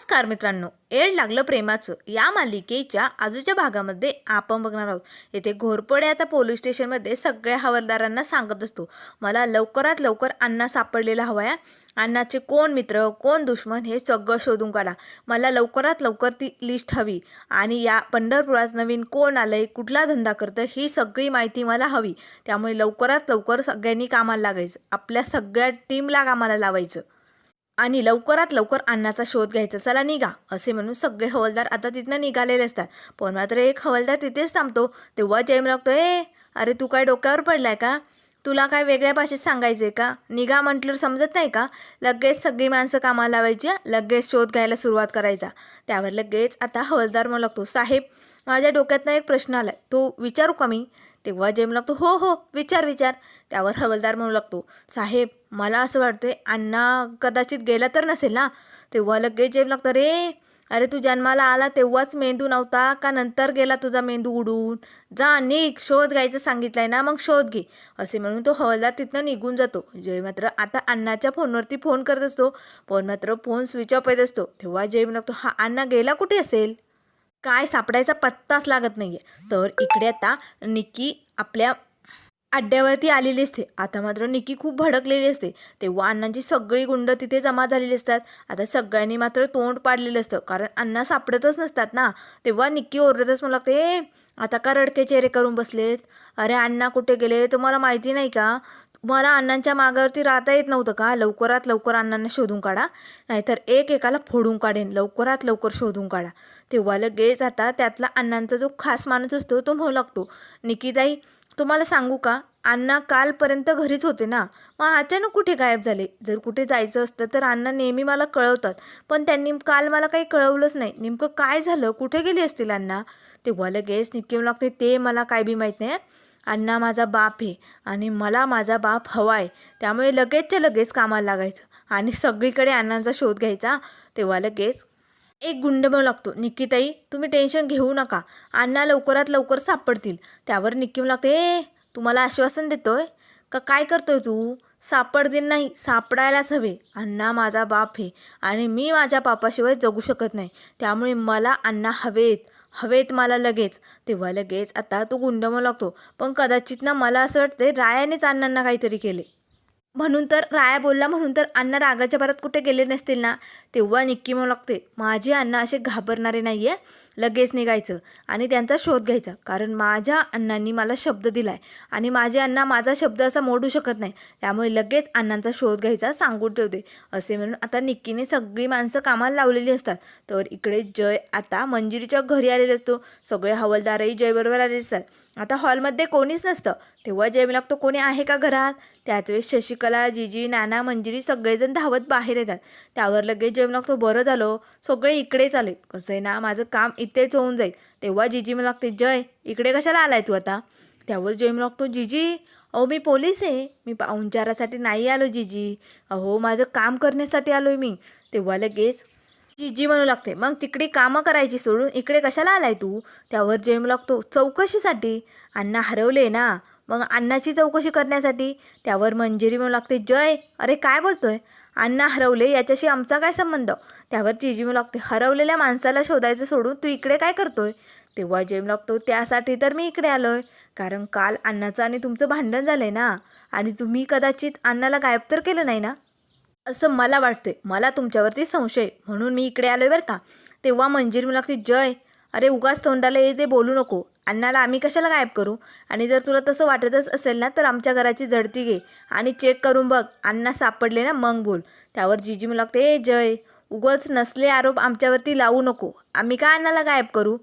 नमस्कार मित्रांनो. एड लागलं प्रेमाचं. या मालिकेच्या आजूच्या भागामध्ये आपण बघणार आहोत. येथे घोरपडे आता पोलीस स्टेशनमध्ये सगळ्या हवालदारांना सांगत असतो. मला लवकरात लवकर अण्णा सापडलेला हवा आहे. अण्णाचे कोण मित्र कोण दुश्मन हे सगळं शोधून काढा. मला लवकरात लवकर ती लिस्ट हवी. आणि या पंढरपुरात नवीन कोण आलंय कुठला धंदा करतं ही सगळी माहिती मला हवी. त्यामुळे लवकरात लवकर सगळ्यांनी कामाला लागायचं. आपल्या सगळ्या टीमला कामाला लावायचं. आणि लवकरात लवकर अन्नाचा शोध घ्यायचा. चला निघा असे म्हणून सगळे हवलदार आता तिथनं निघालेले असतात. पण मात्र एक हवलदार तिथेच थांबतो. तेव्हा जयम लागतो ए अरे तू काय डोक्यावर पडलाय का? तुला काय वेगळ्या भाषेत सांगायचं आहे का? निघा म्हटलं समजत नाही का? लगेच सगळी माणसं कामाला लावायची लगेच शोध घ्यायला सुरुवात करायचा. त्यावर लगेच आता हवलदार म्हणू लागतो साहेब माझ्या डोक्यातनं एक प्रश्न आलाय. तो विचारू का मी? तेव्हा जेम लागतो हो हो विचार विचार. त्यावर हवलदार म्हणू लागतो साहेब मला असं वाटतंय अण्णा कदाचित गेला तर नसेल ना? तेव्हा लगेच जेम लागतं रे अरे तू जन्माला आला तेव्हाच मेंदू नव्हता का नंतर गेला तुझा मेंदू उडून? जा निघ शोध घ्यायचं सांगितलंय ना मग शोध घे. असे म्हणून तो हवालदार तिथनं निघून जातो. जय मात्र आता अण्णाच्या फोनवरती फोन करत असतो पण मात्र फोन स्विच ऑफ येत असतो. तेव्हा जय लागतो हा अण्णा गेला कुठे असेल? काय सापडायचा पत्ताच लागत नाही आहे तर इकडे आता निकी आपल्या अड्ड्यावरती आलेली असते. आता मात्र निकी खूप भडकलेली असते. तेव्हा अण्णांची सगळी गुंड तिथे जमा झालेली असतात. आता सगळ्यांनी मात्र तोंड पाडलेलं असतं. कारण अण्णा सापडतच नसतात ना. तेव्हा निक्की ओरडतच मला लागते "ए, आता का रडके चेहरे करून बसलेत? अरे अण्णा कुठे गेले? तुम्हाला माहिती नाही का? मला अण्णांच्या मागावरती राहता येत नव्हतं का? लवकरात लवकर अण्णांना शोधून काढा. नाहीतर एक एकाला फोडून काढेन. लवकरात लवकर शोधून काढा. तेव्हा लगेच आता त्यातला अण्णांचा जो खास माणूस असतो तो म्हणू लागतो निकीताई तुम्हाला सांगू का? अण्णा कालपर्यंत घरीच होते ना. मग अचानक कुठे गायब झाले? जर कुठे जायचं असतं तर अण्णा नेहमी मला कळवतात. पण त्यांनी काल मला काही कळवलंच नाही. नेमकं काय झालं? कुठे गेली असतील अण्णा? तेव्हा लगेच निक्की लागते. ते मला काय बी माहीत नाही अण्णा माझा बाप आहे आणि मला माझा बाप हवा आहे. त्यामुळे लगेचच्या लगेच कामाला लागायचं आणि सगळीकडे अण्णांचा शोध घ्यायचा. तेव्हा लगेच एक गुंडमळ लागतो. निक्कीताई तुम्ही टेन्शन घेऊ नका. अण्णा लवकरात लवकर सापडतील. त्यावर निक्की लागते ए तुम्हाला आश्वासन देतोय? का काय करतोय तू? सापडतील नाही सापडायलाच हवे. अण्णा माझा बाप आहे आणि मी माझ्या बापाशिवाय जगू शकत नाही. त्यामुळे मला अण्णा हवेत हवेत मला लगेच. तेव्हा लगेच आता तो गुंड लागतो. पण कदाचित ना मला असं वाटते रायानेच अण्णांना काहीतरी केले. म्हणून तर राया बोलला म्हणून तर अण्णा रागाच्या भरात कुठे गेले नसतील ना? तेव्हा निक्की म्हणू लागते माझे अण्णा असे घाबरणारे नाही आहे लगेच निघायचं आणि त्यांचा शोध घ्यायचा. कारण माझ्या अण्णांनी मला शब्द दिला आहे आणि माझे अण्णा माझा शब्द असा मोडू शकत नाही. त्यामुळे लगेच अण्णांचा शोध घ्यायचा सांगून ठेवते. असे म्हणून आता निक्कीने सगळी माणसं कामाला लावलेली असतात. तर इकडे जय आता मंजिरीच्या घरी आलेले असतो. सगळे हवालदारही जयबरोबर आलेले असतात. आता हॉलमध्ये कोणीच नसतं. तेव्हा जेम लागतो कोणी आहे का घरात? त्याच वेळेस शशिकला जिजी नाना मंजिरी सगळेजण धावत बाहेर येतात. त्यावर लगेच जेम लागतो बरं झालं. सगळे इकडेच आले. कसं आहे ना माझं काम इथेच होऊन जाईल. तेव्हा जिजी मला लागते जय इकडे कशाला आलाय तू आता? त्यावर जेम लागतो जिजी अहो मी पोलीस आहे. मी पाहुणचारासाठी नाही आलो जिजी. अहो माझं काम करण्यासाठी आलो आहे मी. तेव्हा लगेच जिजी म्हणू लागते. मग तिकडे कामं करायची सोडून इकडे कशाला आलाय तू? त्यावर जेम लागतो. चौकशीसाठी. अण्णा हरवले ना. मग अण्णाची चौकशी करण्यासाठी. त्यावर मंजिरी म्हणू लागते. जय! अरे काय बोलतोय? अण्णा हरवले याच्याशी आमचा काय संबंध? त्यावर जिजी म्हणू लागते. हरवलेल्या माणसाला शोधायचं सोडून तू इकडे काय करतोय? तेव्हा जेम लागतो. त्यासाठी तर मी इकडे आलोय. कारण काल अण्णाचं आणि तुमचं भांडण झालंय ना. आणि तुम्ही कदाचित अण्णाला गायब तर केलं नाही ना? असं मला वाटते मला तुमच्यावरती संशय म्हणून मी इकडे आलो आहे बरं का. तेव्हा मंजिरी मला लागते जय अरे उगाच तोंडाला ये ते बोलू नको. अण्णाला आम्ही कशाला गायब करू? आणि जर तुला तसं वाटतच असेल ना तर आमच्या घराची झडती घे आणि चेक करून बघ. अण्णा सापडले ना मग बोल. त्यावर जीजी मला लागते ए जय उगाच नसले आरोप आमच्यावरती लावू नको. आम्ही का अण्णाला गायब करू?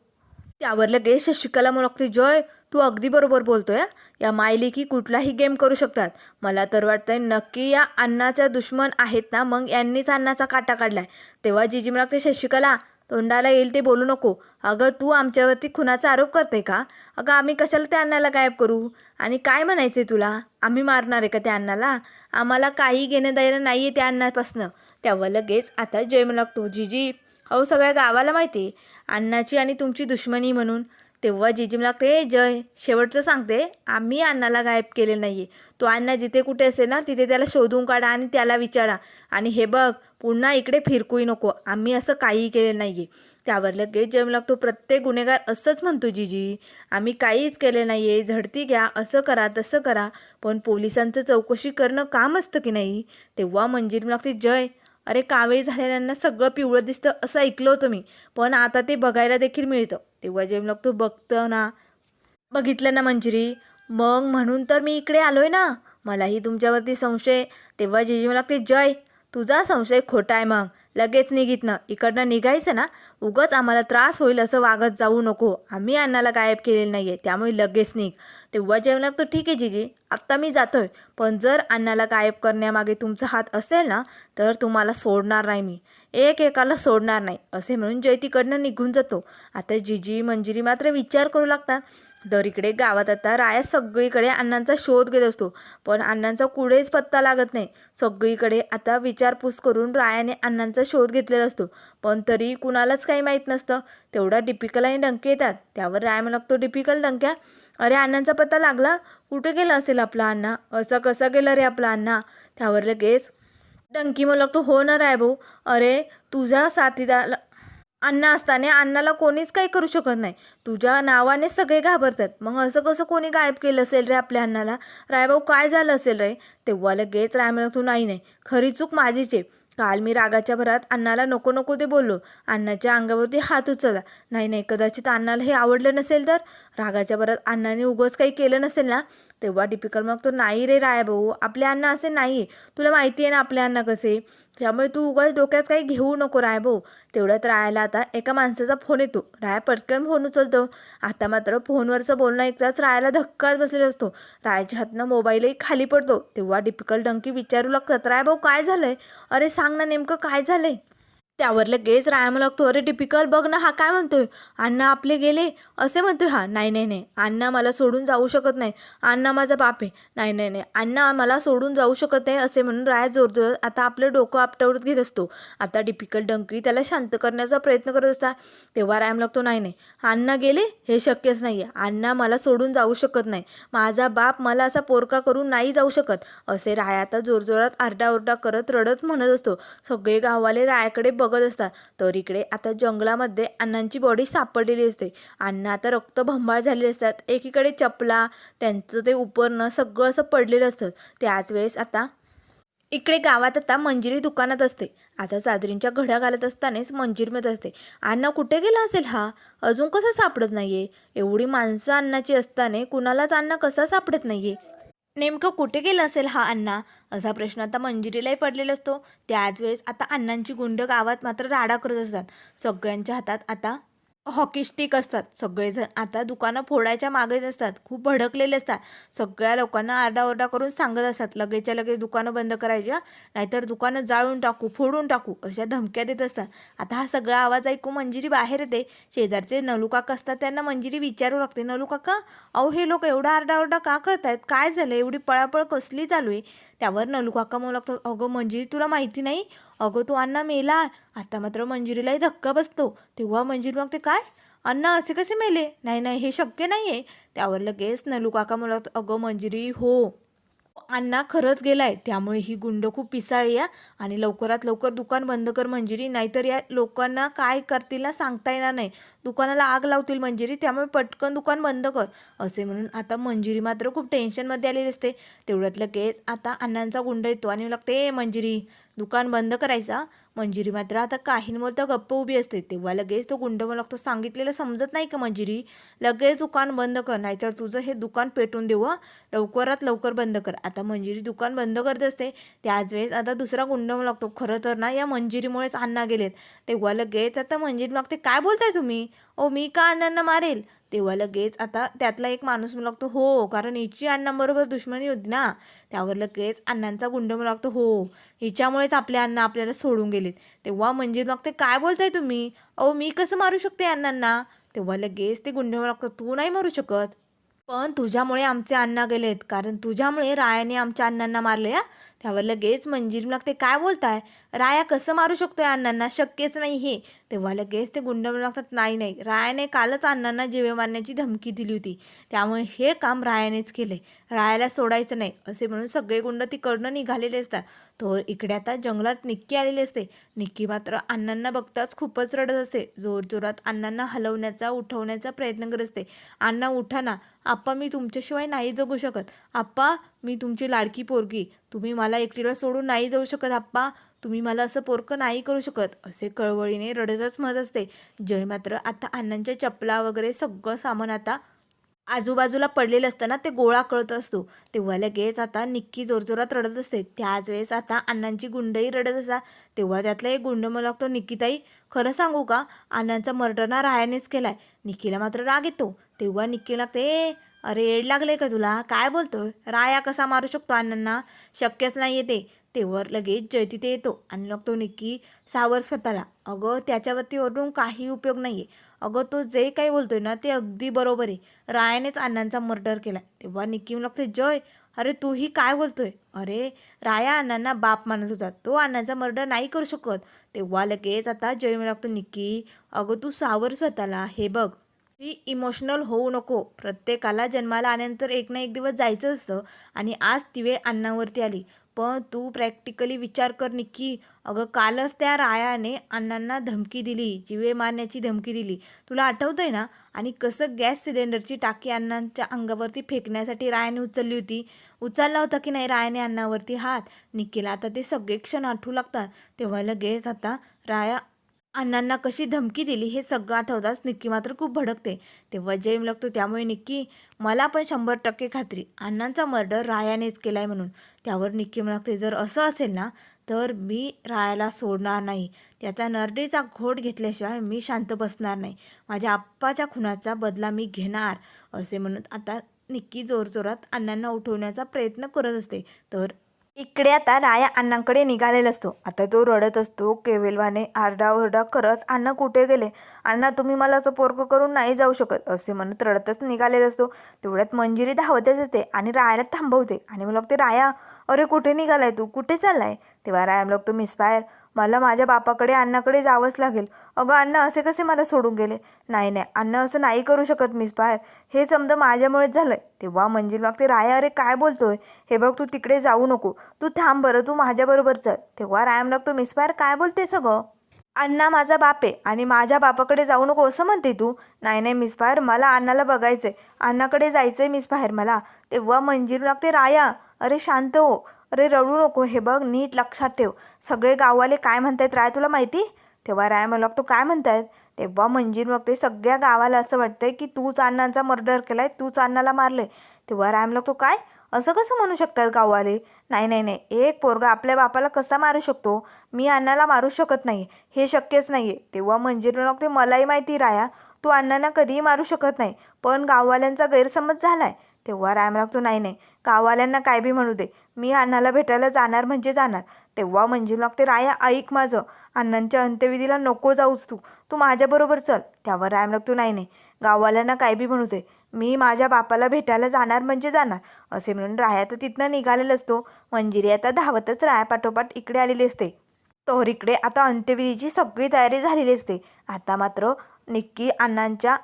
त्यावर लगेच शशिकला म्हणू लागते जय तू अगदी बरोबर बोलतोय हं. या मायलिकी कुठलाही गेम करू शकतात. मला तर वाटतंय नक्की या अण्णाच्या दुश्मन आहेत ना मग यांनीच अण्णाचा काटा काढलाय. तेव्हा जिजी मला लागते शशिकला तोंडाला येईल ते बोलू नको. अगं तू आमच्यावरती खुनाचा आरोप करते का? अगं आम्ही कशाला त्या अण्णाला गायब करू? आणि काय म्हणायचे तुला? आम्ही मारणार आहे का त्या अण्णाला? आम्हाला काही घेणं द्यायला नाही आहे त्या अण्णापासनं. तेव्हा लगेच आता जेम लागतो जिजी अहो सगळ्या गावाला माहिती आहे. अण्णाची आणि तुमची दुश्मनी म्हणून तेव्हा जिजी मला ते जय शेवटचं सांगते आम्ही अण्णाला गायब केले नाही आहे तो अण्णा जिथे कुठे असेल ना तिथे त्याला शोधून काढा आणि त्याला विचारा. आणि हे बघ पुन्हा इकडे फिरकूही नको. आम्ही असं काहीही केलं नाही आहे त्यावर लगेच जय लागतो प्रत्येक गुन्हेगार असंच म्हणतो जिजी. आम्ही काहीच केले नाही आहे झडती घ्या असं करा तसं करा. पण पोलिसांचं चौकशी करणं काम असतं की नाही? तेव्हा मंजिरी लागते जय अरे कावेळी झालेल्यांना सगळं पिवळं दिसतं असं ऐकलं होतं मी. पण आता ते बघायला देखील मिळतं. तेव्हा जेम तू बघतं ना. बघितलं ना मंजिरी. मग म्हणून तर मी इकडे आलो आहे ना. मलाही तुमच्यावरती संशय. तेव्हा जिजी मला लागते जय तुझा संशय खोटा आहे मग. लगेच निघितनं इकडनं निघायचं ना उगाच आम्हाला त्रास होईल असं वागत जाऊ नको. आम्ही अण्णाला गायब केलेलं नाही आहे त्यामुळे लगेच निघ. तेव्हा जेवण तर ठीक आहे जिजी आत्ता मी जातोय. पण जर अण्णाला गायब करण्यामागे तुमचा हात असेल ना तर तुम्हाला सोडणार नाही मी. एक एकाला सोडणार नाही असे म्हणून जय तिकडनं निघून जातो. आता जिजी मंजिरी मात्र विचार करू लागतात. दरीकडे गावात आता राया सगळीकडे अण्णांचा शोध घेत असतो पण अण्णांचा कुठेच पत्ता लागत नाही. सगळीकडे आता विचारपूस करून रायाने अण्णांचा शोध घेतलेला असतो पण तरी कुणालाच काही माहीत नसतं. तेवढा डिपिकल आणि डंके येतात. त्यावर राय म्हणू लागतो डिपिकल डंक्या अरे अण्णांचा पत्ता लागला? कुठे गेला असेल आपला अण्णा? असं कसं गेलं रे आपला अण्णा? त्यावर लगेच डंकी म्हणू तू हो ना राय भाऊ. अरे तुझ्या साथीदाला अण्णा असताना अण्णाला कोणीच काही करू शकत नाही. तुझ्या नावाने सगळे घाबरतात. मग असं कसं कोणी गायब केलं असेल रे आपल्या अण्णाला? रायभाऊ काय झालं असेल रे? तेव्हा लगेच राय म्हणत तू नाही नाही. खरी चूक माझीच आहे. काल मी रागाच्या भरात अण्णाला नको नको ते बोललो. अण्णाच्या अंगावरती हात उचलला. नाही नाही कदाचित अण्णाला हे आवडलं नसेल तर? रागाच्या भरात अण्णाने उगच काही केलं नसेल ना? तेव्हा टिपिकल मग तो नाही रे राय भाऊ आपले अण्णा असे नाही. तुला माहिती आहे ना आपले अण्णा कसे? त्यामुळे तू उगाच डोक्यात काही घेऊ नको राय भाऊ. तेवढ्यात रायाला आता एका माणसाचा फोन येतो. राय पटकन फोन उचलतो. आता मात्र फोनवरचं बोलणं ऐकताच रायाला धक्काच बसलेला असतो. रायाच्या हातनं मोबाईलही खाली पडतो. तेव्हा डिपिकल डंकी विचारू लागतात राय भाऊ काय झालंय? अरे सांग ना नेमकं काय झालंय? त्यावर लगेच रायाम लागतो. अरे टिपिकल बघ ना हा काय म्हणतोय? अण्णा आपले गेले. असे म्हणतोय? हा. नाही नाही नाही. अण्णा मला सोडून जाऊ शकत नाही. अण्णा माझा बाप आहे. नाही नाही नाही. अण्णा मला सोडून जाऊ शकत नाही असे म्हणून राया जोरजोर आता आपलं डोकं आपटवत घेत असतो. आता डिपिकल डंकी त्याला शांत करण्याचा प्रयत्न करत असता तेव्हा रायाम लागतो नाही नाही. अण्णा गेले? हे शक्यच नाही आहे अण्णा मला सोडून जाऊ शकत नाही. माझा बाप मला असा पोरका करून नाही जाऊ शकत. असे राया आता जोरजोरात आरडाओरडा करत रडत म्हणत असतो. सगळे गाववाले रायाकडे बघ बघत असतात. तर इकडे आता जंगलामध्ये अण्णांची बॉडी सापडलेली असते. अण्णा आता रक्त भंभाळ झालेले असतात. एकीकडे चपला त्यांचं ते उपरणं सगळं असं पडलेलं असतं. त्याच वेळेस आता इकडे गावात आता मंजिरी दुकानात असते. आता चादरींच्या घड्या घालत असतानाच मंजिरीमध्ये असते. अण्णा कुठे गेला असेल हा? अजून कसं सापडत नाहीये? एवढी माणसं अन्नाची असताना कुणालाच अण्णा कसा सापडत नाहीये? नेमकं कुठे गेला असेल हा अण्णा? असा प्रश्न आता मंजिरीलाही पडलेला असतो. त्याच वेळेस आता अण्णांची गुंड गावात मात्र राडा करत असतात. सगळ्यांच्या हातात आता हॉकी स्टिक असतात. सगळेजण आता दुकानं फोडायच्या मागेच असतात. खूप भडकलेले असतात. सगळ्या लोकांना आरडाओरडा करून सांगत असतात. लगेचच्या लगेच दुकानं बंद करायच्या नाहीतर दुकानं जाळून टाकू फोडून टाकू अशा धमक्या देत असतात. आता हा सगळा आवाज ऐकून मंजिरी बाहेर येते. शेजारचे नलूकाका असतात त्यांना मंजिरी विचारू लागते. नलुकाका अहो हे लोक एवढा आरडाओरडा का करतायत? काय झालं एवढी पळापळ कसली चालू आहे? त्यावर नलुकाका म्हणू लागतो अगं मंजिरी तुला माहिती नाही? अगं तू अण्णा मेला. आता मात्र मंजिरीलाही धक्का बसतो. तेव्हा मंजिरी मग ते काय? अण्णा असे कसे मेले? नाही नाही हे शक्य नाही आहे त्यावर लगेच नलू काका म्हणू लागतो अगं मंजिरी हो. अण्णा खरंच गेलाय. त्यामुळे ही गुंड खूप पिसाळी या आणि लवकरात लवकर दुकान बंद कर मंजिरी नाहीतर या लोकांना काय करतील ना सांगता येणार नाही. दुकानाला आग लावतील मंजिरी त्यामुळे पटकन दुकान बंद कर असे म्हणून आता मंजिरी मात्र खूप टेन्शनमध्ये आलेली असते. तेवढ्यात लगेच आता अण्णांचा गुंड येतो आणि लागते "ए, मंजिरी. दुकान बंद करायचा. मंजिरी मात्र आता काहींवर तर गप्प उभी असते. तेव्हा लगेच तो गुंड मला लागतो. सांगितलेलं समजत नाही का मंजिरी? लगेच दुकान बंद कर नाहीतर तुझं हे दुकान पेटून देऊ लवकरात लवकर बंद कर. आता मंजिरी दुकान बंद करत असते. त्याच वेळेस आता दुसरा गुंड मला लागतो. खरं तर ना या मंजिरीमुळेच अण्णा गेलेत. तेव्हा लगेच आता मंजिरी मागते काय बोलताय तुम्ही? ओ मी का अण्णांना मारेल? तेव्हा लगेच आता त्यातला एक माणूस म्हणू लागतो हो कारण हिची अण्णांबरोबर दुश्मनी होती ना. त्यावर लगेच अण्णांचा गुंड म्हणू लागतो हो हिच्यामुळेच आपले अण्णा आपल्याला सोडून गेलेत. तेव्हा म्हणजे मग ते काय बोलताय तुम्ही? अहो मी कसं मारू शकते अण्णांना? तेव्हा लगेच ते गुंड म्हणू लागतो तू नाही मारू शकत. पण तुझ्यामुळे आमचे अण्णा गेलेत कारण तुझ्यामुळे रायाने आमच्या अण्णांना मारले या त्यावर लगेच मंजीर लागते. काय बोलताय? राया कसं मारू शकतोय अण्णांना? शक्यच नाही हे. तेव्हा लगेच ते गुंड लागतात नाही नाही रायाने कालच अण्णांना जीवे मारण्याची धमकी दिली होती. त्यामुळे हे काम रायानेच केले रायाला सोडायचं नाही असे म्हणून सगळे गुंड तिकडनं निघालेले असतात. तर इकडे आता जंगलात निक्की आलेली असते. निक्की मात्र अण्णांना बघताच खूपच रडत असते. जोरजोरात अण्णांना हलवण्याचा उठवण्याचा प्रयत्न करत असते. अण्णा उठा ना. आप्पा मी तुमच्याशिवाय नाही जगू शकत. आप्पा मी तुमची लाडकी पोरगी. तुम्ही मला एकटीला सोडून नाही जाऊ शकत आप्पा. तुम्ही मला असं पोरकं नाही करू शकत. असे कळवळीने रडतच म्हणत असते. जय मात्र आता अण्णांच्या चपला वगैरे सगळं सामान आता आजूबाजूला पडलेलं असताना ते गोळा कळत असतो. तेव्हा लगेच आता निक्की जोरजोरात रडत असते. त्याच वेळेस आता अण्णांची गुंडही रडत असतात तेव्हा त्यातला एक गुंड मला लागतो निक्कीताई खरं सांगू का? अण्णांचा मर्डर ना रायानेच केलाय. निक्कीला मात्र राग येतो. तेव्हा निक्की लागते अरे येड लागले का तुला? काय बोलतोय? राया कसा मारू शकतो अण्णांना? शक्यच नाही ते. तेवर लगेच जय तिथे येतो आणि लागतो तो निक्की सावर स्वतःला. अगं त्याच्यावरती ओरडून काही उपयोग नाही आहे अगं तो जे काही बोलतोय ना ते अगदी बरोबर आहे. रायानेच अण्णांचा मर्डर केला तेव्हा निक्की लागते जय अरे तूही काय बोलतोय? अरे राया अण्णांना बाप मानत होता. तो अण्णांचा मर्डर नाही करू शकत. तेव्हा लगेच आता जय म्हणू लागतो निक्की अगं तू सावर स्वतःला हे बघ ती इमोशनल होऊ नको. प्रत्येकाला जन्माला आल्यानंतर एक ना एक दिवस जायचं असतं आणि आज ती वेळ अण्णावरती आली. पण तू प्रॅक्टिकली विचार कर निक्की. अगं कालच त्या रायाने अण्णांना धमकी दिली जिवे मारण्याची धमकी दिली. तुला आठवतं आहे ना? आणि कसं गॅस सिलेंडरची टाकी अण्णांच्या अंगावरती फेकण्यासाठी रायाने उचलली होती? उचलला होता की नाही रायाने अण्णावरती हात? निक्कीला आता ते सगळे क्षण आठवू लागतात. तेव्हा लगेच आता राया अण्णांना कशी धमकी दिली हे सगळं आठवताच निक्की मात्र खूप भडकते. तेव्हा जय लागतो त्यामुळे निक्की मला पण शंभर टक्के खात्री. अण्णांचा मर्डर रायानेच केला आहे म्हणून. त्यावर निक्की लागते जर असं असेल ना तर मी रायाला सोडणार नाही. त्याचा नरडेचा घोट घेतल्याशिवाय मी शांत बसणार नाही. माझ्या आप्पाच्या खुनाचा बदला मी घेणार असे म्हणून आता निक्की जोरजोरात अण्णांना उठवण्याचा प्रयत्न करत असते. तर इकडे आता राया अण्णांकडे निघालेला असतो. आता तो रडत असतो केवेलवाने आरडाओरडा करत अण्णा कुठे गेले? अण्णा तुम्ही मला असं पोरकं करून नाही जाऊ शकत. असे म्हणत रडतच निघालेला असतो. तेवढ्यात मंजिरी धावतच येते आणि रायाला थांबवते आणि मग ते राया अरे कुठे निघालाय तू? कुठे चाललाय? तेव्हा राया मग तो मिसफायर मला माझ्या बापाकडे अण्णाकडे जावंच लागेल. अगं अण्णा असे कसे मला सोडून गेले? नाही नाही अण्णा असं नाही करू शकत मीच बाहेर. हे समजा माझ्यामुळेच झालंय. तेव्हा मंजिल मागते राया अरे काय बोलतोय? हे बघ तू तिकडे जाऊ नको. तू थांब बरं तू माझ्याबरोबर चल. तेव्हा रायाम लागतो मिस बाहेर काय बोलते सगळं? अण्णा माझा बाप आहे आणि माझ्या बापाकडे जाऊ नको असं म्हणते तू. नाही नाही मिस बाहेर मला अण्णाला बघायचंय. अण्णाकडे जायचंय मिस बाहेर मला. तेव्हा मंजिल लागते राया. अरे शांत हो. अरे रडू नको हे बघ नीट लक्षात ठेव. सगळे गाववाले काय म्हणतायत राय तुला माहिती? तेव्हा राय मला लागतो काय म्हणतायत? तेव्हा मंजिल मग ते सगळ्या गावाला असं वाटतंय की तूच अण्णांचा मर्डर केलाय तूच अण्णाला मारलंय. तेव्हा राय लागतो काय? असं कसं म्हणू शकतात गाववाले? नाही नाही नाही. एक पोरगा आपल्या बापाला कसा मारू शकतो? मी अण्णाला मारू शकत नाही. हे शक्यच नाही आहे तेव्हा मंजिल लागते मलाही माहिती राया तू अण्णांना कधीही मारू शकत नाही पण गाववाल्यांचा गैरसमज झालाय. तेव्हा राम लागतो नाही नाही. गाववाल्यांना काय बी म्हणू दे. मी अण्णाला भेटायला जाणार म्हणजे जाणार. तेव्हा म्हणजे लागते राया ऐक माझं. अण्णांच्या अंत्यविधीला नको जाऊच तू. तू माझ्याबरोबर चल. त्यावर राय लागतो नाही नाही. गाववाल्यांना काय बी म्हणू मी माझ्या बापाला भेटायला जाणार म्हणजे जाणार. असे म्हणून राया तर तिथनं निघालेला असतो. मंजिरी आता धावतच राया पाठोपाठ इकडे आलेली असते. तर इकडे आता अंत्यविधीची सगळी तयारी झालेली असते. आता मात्र निक्की अण्णांच्या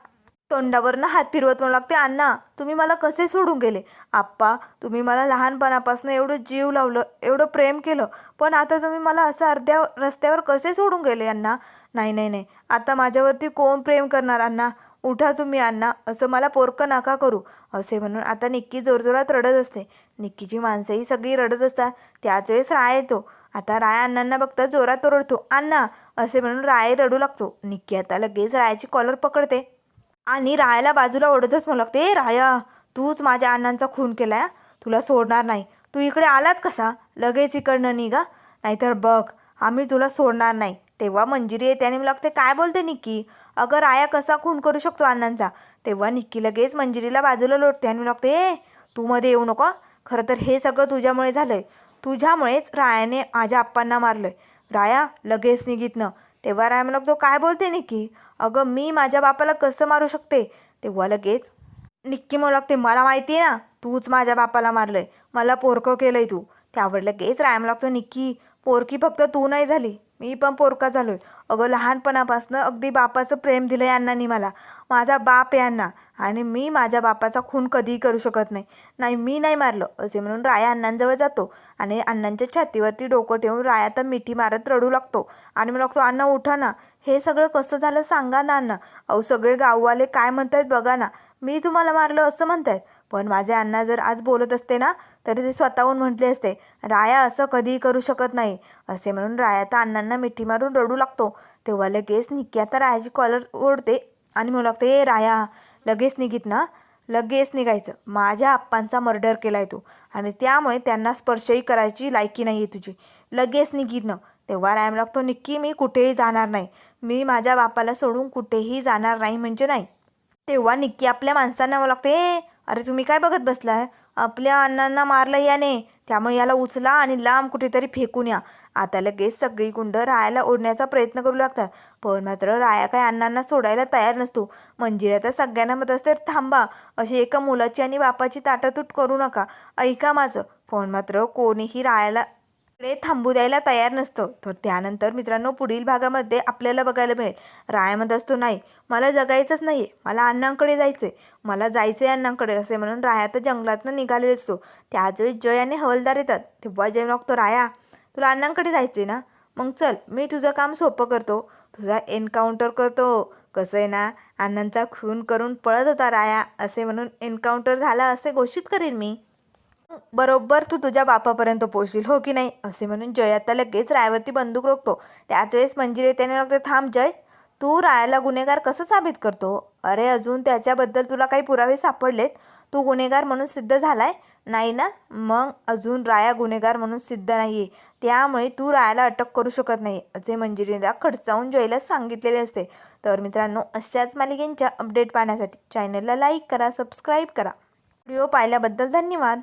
तोंडावरनं हात फिरवत म्हणू लागते अण्णा तुम्ही मला कसे सोडून गेले? आप्पा तुम्ही मला लहानपणापासून एवढं जीव लावलं एवढं प्रेम केलं पण आता तुम्ही मला असं अर्ध्या रस्त्यावर कसे सोडून गेले अण्णा? नाही नाही नाही. आता माझ्यावरती कोण प्रेम करणार अण्णा? उठा तुम्ही अण्णा. असं मला पोरकं नका करू. असे म्हणून आता निक्की जोरजोरात रडत असते. निक्कीची माणसंही सगळी रडत असतात. त्याच वेळेस राय येतो. आता राय अण्णांना बघता जोरात ओरडतो अण्णा असे म्हणून राय रडू लागतो. निक्की आता लगेच रायाची कॉलर पकडते. आणि रायाला बाजूला ओढतच म्हणू लागते राया तूच माझ्या अण्णांचा खून केलाय तुला सोडणार नाही. तू इकडे आलाच कसा? लगेच इकडनं निघा. नाहीतर बघ आम्ही तुला सोडणार नाही. तेव्हा मंजिरी येते आणि मला लागते काय बोलते निक्की? अगं राया कसा खून करू शकतो अण्णांचा? तेव्हा निक्की लगेच मंजिरीला बाजूला लोटते आणि मला लागते ए तू मध्ये येऊ नको. खरं तर हे सगळं तुझ्यामुळे झालंय. तुझ्यामुळेच रायाने माझ्या आप्पांना मारलंय. राया लगेच निघितनं. तेव्हा राया मला तो काय बोलते निक्की? अगं मी माझ्या बापाला कसं मारू शकते? तेव्हा लगेच निक्की म्हणू लागते मला माहिती आहे ना तूच माझ्या बापाला मारलं आहे मला पोरकं केलं आहे तू. त्यावर लगेच रायम लागतो निक्की. पोरकी फक्त तू नाही झाली. मी पण पोरका झालोय. अगं लहानपणापासनं अगदी बापाचं प्रेम दिलं अण्णांनी मला. माझा बाप आहे अण्णा आणि मी माझ्या बापाचा खून कधीही करू शकत नाही. नाही मी नाही मारलं असे म्हणून राया अण्णांजवळ जातो आणि अण्णांच्या छातीवरती डोकं ठेवून राया तर मिठी मारत रडू लागतो. आणि मग लागतो अण्णा उठा ना. हे सगळं कसं झालं सांगा ना अण्णा. अहो सगळे गाववाले काय म्हणतायत बघा ना. मी तुम्हाला मारलं असं म्हणतायत. पण माझे अण्णा जर आज बोलत असते ना तरी ते स्वतःहून म्हटले असते राया असं कधीही करू शकत नाही. असे म्हणून राया तर अण्णांना मिठी मारून रडू लागतो. तेव्हा लगेच निक्की आता रायाची कॉलर ओढते आणि म्हणू लागते ए राया लगेच निघित ना? लगेच निघायचं. माझ्या आप्पांचा मर्डर केला आहे तू आणि त्यामुळे त्यांना स्पर्शही करायची लायकी नाही आहे तुझी. लगेच निघित ना. तेव्हा रायम लागतो निक्की मी कुठेही जाणार नाही. मी माझ्या बापाला सोडून कुठेही जाणार नाही म्हणजे नाही. तेव्हा निक्की आपल्या माणसांना लागते ए अरे तुम्ही काय बघत बसलाय? आपल्या अण्णांना मारलं याने. त्यामुळे याला उचला आणि लांब कुठेतरी फेकून या. आता लगेच सगळी गुंड रायाला ओढण्याचा प्रयत्न करू लागतात. पण मात्र राया काय अण्णांना सोडायला तयार नसतो. मंजिरा तर सगळ्यांना मत असते थांबा अशी एका मुलाची आणि बापाची ताटातूट करू नका. ऐका माझं. पण मात्र कोणीही रायाला कडे थांबू द्यायला तयार नसतं. तर त्यानंतर मित्रांनो पुढील भागामध्ये आपल्याला बघायला मिळेल. रायामध्ये असतो नाही. मला जगायचंच नाही आहे मला अण्णांकडे जायचं आहे मला जायचं आहे अण्णांकडे असे म्हणून राया तर जंगलातनं निघालेला असतो. त्याचवेळी जय आणि हवलदार येतात. तेव्हा जय लागतो राया तुला अण्णांकडे जायचं आहे ना? मग चल मी तुझं काम सोपं करतो. तुझा एन्काउंटर करतो. कसं आहे ना अण्णांचा खून करून पळत होता राया. असे म्हणून एन्काउंटर झाला असे घोषित करेन मी. बरोबर तू तुझ्या बापापर्यंत पोचशील हो की नाही? असे म्हणून जय आता लगेच रायावरती बंदूक रोखतो. त्याच वेळेस मंजिरे त्याने लागते थांब जय तू रायाला गुन्हेगार कसं साबित करतो? अरे अजून त्याच्याबद्दल तुला काही पुरावे सापडलेत? तू गुन्हेगार म्हणून सिद्ध झालाय? नाही ना? मग अजून राया गुन्हेगार म्हणून सिद्ध नाही आहे त्यामुळे तू रायाला अटक करू शकत नाही असे मंजिरीला खडसावून जयला सांगितलेले असते. तर मित्रांनो अशाच मालिकेंच्या अपडेट पाहण्यासाठी चॅनलला लाईक करा सबस्क्राईब करा. व्हिडिओ पाहिल्याबद्दल धन्यवाद.